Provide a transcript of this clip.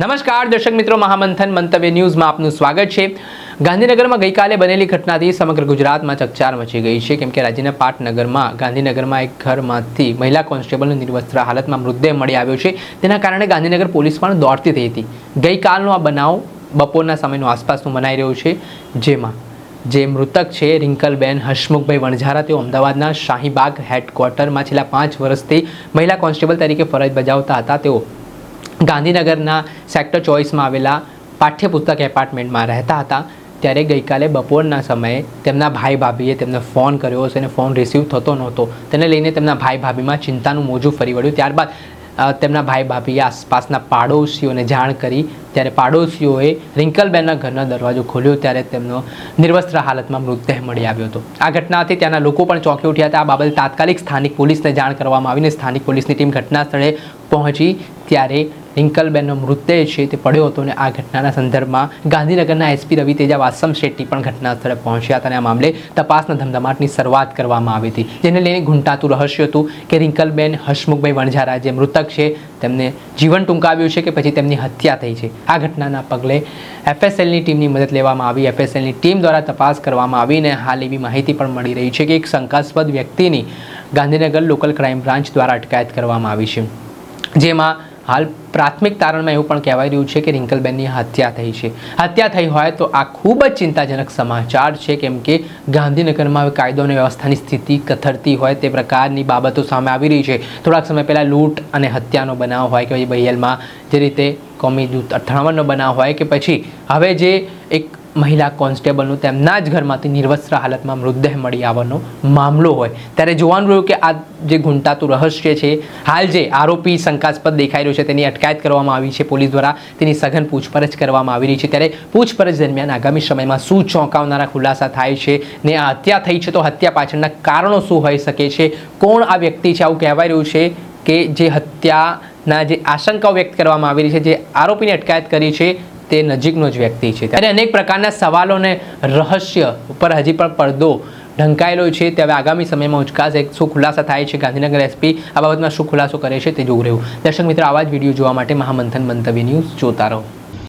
નમસ્કાર, દર્શક મિત્રો, મહામંથન મંતવ્ય ન્યૂઝમાં આપનું સ્વાગત છે. ગાંધીનગરમાં ગઈકાલે બનેલી ઘટનાથી સમગ્ર ગુજરાતમાં ચકચાર મચી ગઈ છે. કેમ કે રાજ્યના પાટનગરમાં, ગાંધીનગરમાં એક ઘરમાંથી મહિલા કોન્સ્ટેબલનો નિર્વસ્ત્ર હાલતમાં મૃતદેહ મળી આવ્યો છે. તેના કારણે ગાંધીનગર પોલીસ પણ દોડતી થઈ હતી. ગઈકાલનો આ બનાવ બપોરના સમયનો આસપાસનું મનાઈ રહ્યો છે. જેમાં જે મૃતક છે, રિંકલબેન હસમુખભાઈ વણઝારા, તેઓ અમદાવાદના શાહીબાગ હેડક્વાર્ટરમાં છેલ્લા પાંચ વર્ષથી મહિલા કોન્સ્ટેબલ તરીકે ફરજ બજાવતા હતા. તેઓ ગાંધીનગરના સેક્ટર ચોઈસમાં આવેલા પાઠ્યપુસ્તક એપાર્ટમેન્ટમાં રહેતા હતા. ત્યારે ગઈકાલે બપોરના સમયે તેમના ભાઈ ભાભીએ તેમને ફોન કર્યો હશે અને ફોન રિસીવ થતો નહોતો. તેને લઈને તેમના ભાઈ ભાભીમાં ચિંતાનું મોજું ફરી વળ્યું. ત્યારબાદ તેમના ભાઈ ભાભીએ આસપાસના પાડોશીઓને જાણ કરી. ત્યારે પાડોશીઓએ રિંકલબેનના ઘરનો દરવાજો ખોલ્યો. ત્યારે તેમનો નિર્વસ્ત્ર હાલતમાં મૃતદેહ મળી આવ્યો હતો. આ ઘટનાથી ત્યાંના લોકો પણ ચોંકી ઉઠ્યા હતા. આ બાબતે તાત્કાલિક સ્થાનિક પોલીસને જાણ કરવામાં આવીને સ્થાનિક પોલીસની ટીમ ઘટના સ્થળે પહોંચી. ત્યારે રિંકલબેનનો મૃતદેહ છે તે પડ્યો હતો અને આ ઘટનાના સંદર્ભમાં ગાંધીનગરના એસપી રવિ તેજા વાસમ શેટ્ટી પણ ઘટના સ્થળે પહોંચ્યા હતા અને આ મામલે તપાસના ધમધમાટની શરૂઆત કરવામાં આવી હતી. જેને લઈને ઘૂંટાતું રહસ્ય હતું કે રિંકલબેન હસમુખભાઈ વણઝારા જે મૃતક છે તેમને જીવન ટૂંકાવ્યું છે કે પછી તેમની હત્યા થઈ છે. આ ઘટનાના પગલે એફએસએલની ટીમની મદદ લેવામાં આવી. એફએસએલની ટીમ દ્વારા તપાસ કરવામાં આવી અને હાલ એવી માહિતી પણ મળી રહી છે કે એક શંકાસ્પદ વ્યક્તિની ગાંધીનગર લોકલ ક્રાઇમ બ્રાન્ચ દ્વારા અટકાયત કરવામાં આવી છે. જેમાં હાલ પ્રાથમિક તારણમાં એવું પણ કહેવાઈ રહ્યું છે કે રિંકલબેનની હત્યા થઈ છે. હત્યા થઈ હોય તો આ ખૂબ જ ચિંતાજનક સમાચાર છે કેમ કે ગાંધીનગરમાં કાયદો અને વ્યવસ્થાની સ્થિતિ કથરતી હોય તે પ્રકારની બાબતો સામે આવી રહી છે. થોડાક સમય પહેલાં લૂંટ અને હત્યાનો બનાવ હોય કે પછી બહિયલમાં જે રીતે કોમી જૂથ અથડામણનો બનાવ હોય કે પછી હવે જે એક મહિલા કોન્સ્ટેબલનું તેમના જ ઘરમાંથી નિર્વસ્ત્ર હાલતમાં મૃતદેહ મળી આવવાનો મામલો હોય. ત્યારે જોવાનું રહ્યું કે આ જે ઘૂંટાતું રહસ્ય છે, હાલ જે આરોપી શંકાસ્પદ દેખાઈ રહ્યો છે તેની અટકાયત કરવામાં આવી છે. પોલીસ દ્વારા તેની સઘન પૂછપરછ કરવામાં આવી રહી છે. ત્યારે પૂછપરછ દરમિયાન આગામી સમયમાં શું ચોંકાવનારા ખુલાસા થાય છે ને આ હત્યા થઈ છે તો હત્યા પાછળના કારણો શું હોઈ શકે છે? કોણ આ વ્યક્તિ છે આવું કહેવાય રહ્યું છે કે જે હત્યાના જે આશંકાઓ વ્યક્ત કરવામાં આવી રહી છે, જે આરોપીની અટકાયત કરી છે તે નજીકનો જ વ્યક્તિ છે. ત્યારે અનેક પ્રકારના સવાલો અને રહસ્ય ઉપર હજી પણ પડદો ઢંકાયેલો છે. તે હવે આગામી સમયમાં ઉચકાશે. શું ખુલાસા થાય છે? ગાંધીનગર એસપી આ બાબતમાં શું ખુલાસો કરે છે તે જોવું રહ્યું. દર્શક મિત્રો, આવા જ વીડિયો જોવા માટે મહામંથન મંતવ્ય ન્યૂઝ જોતા રહો.